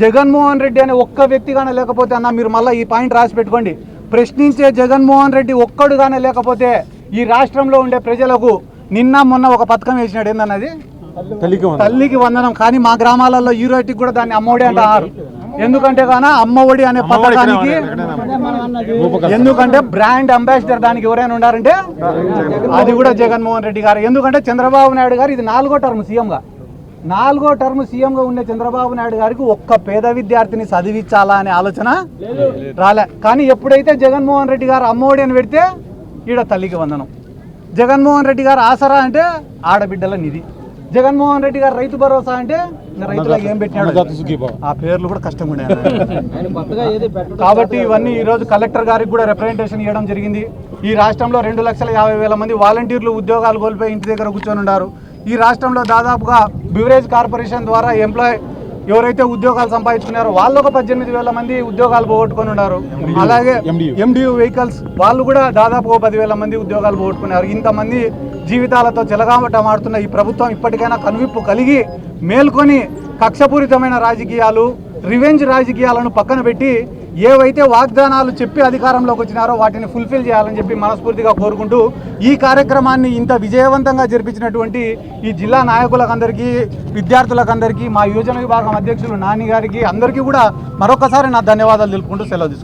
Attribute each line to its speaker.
Speaker 1: జగన్మోహన్ రెడ్డి అనే ఒక్క వ్యక్తిగానే లేకపోతే అన్న మీరు మళ్ళీ ఈ పాయింట్ రాసి పెట్టుకోండి. ప్రశ్నించే జగన్మోహన్ రెడ్డి ఒక్కడుగానే లేకపోతే ఈ రాష్ట్రంలో ఉండే ప్రజలకు నిన్న మొన్న ఒక పథకం వేసినాడు. ఏందన్నది?
Speaker 2: తల్లికి వందనం.
Speaker 1: తల్లికి వందనం. కానీ మా గ్రామాలలో ఈ రోజుకి కూడా దాన్ని అమ్మఒడి అంటారు ఎందుకంటే గాన అమ్మఒడి అనే పథకానికి. ఎందుకంటే బ్రాండ్ అంబాసిడర్ దానికి ఎవరైనా ఉన్నారంటే అది కూడా జగన్మోహన్ రెడ్డి గారు. ఎందుకంటే చంద్రబాబు నాయుడు గారు ఇది నాలుగో టర్మ్ సీఎంగా. నాలుగో టర్మ్ సీఎంగా ఉండే చంద్రబాబు నాయుడు గారికి ఒక్క పేద విద్యార్థిని చదివించాలా అనే ఆలోచన రాలే. కానీ ఎప్పుడైతే జగన్మోహన్ రెడ్డి గారు అమ్మఒడి అని పెడితే ఈడ తల్లికి వందనం. జగన్మోహన్ రెడ్డి గారు ఆసరా అంటే ఆడబిడ్డల నిధి. జగన్మోహన్ రెడ్డి గారు రైతు భరోసా అంటే రైతులకు ఏం పెట్టినాడు. ఆ పేర్లు కూడా కష్టంగా ఉండే కాబట్టి ఇవన్నీ ఈ రోజు కలెక్టర్ గారికి కూడా రిప్రజెంటేషన్ ఇవ్వడం జరిగింది. ఈ రాష్ట్రంలో రెండు లక్షల యాభై వేల మంది వాలంటీర్లు ఉద్యోగాలు కోల్పోయి ఇంటి దగ్గర కూర్చొని ఉన్నారు. ఈ రాష్ట్రంలో దాదాపుగా బివరేజ్ కార్పొరేషన్ ద్వారా ఎంప్లాయ్ ఎవరైతే ఉద్యోగాలు సంపాదించుకున్నారో వాళ్ళు ఒక పద్దెనిమిది వేల మంది ఉద్యోగాలు పోగొట్టుకొని ఉన్నారు. అలాగే. ఎండియు వెహికల్స్ వాళ్ళు కూడా దాదాపు పదివేల మంది ఉద్యోగాలు పోగొట్టుకున్నారు. ఇంతమంది జీవితాలతో చెలగామటమాడుతున్న ఈ ప్రభుత్వం ఇప్పటికైనా కనువిప్పు కలిగి మేల్కొని కక్షపూరితమైన రాజకీయాలు రివెంజ్ రాజకీయాలను పక్కన పెట్టి ఏవైతే వాగ్దానాలు చెప్పి అధికారంలోకి వచ్చినారో వాటిని ఫుల్ఫిల్ చేయాలని చెప్పి మనస్ఫూర్తిగా కోరుకుంటూ ఈ కార్యక్రమాన్ని ఇంత విజయవంతంగా జరిపించినటువంటి ఈ జిల్లా నాయకులకందరికీ విద్యార్థులకందరికీ మా యువజన విభాగం అధ్యక్షులు నాని గారికి అందరికీ కూడా మరొకసారి నా ధన్యవాదాలు తెలుపుకుంటూ సెలవు తీసుకుంటాను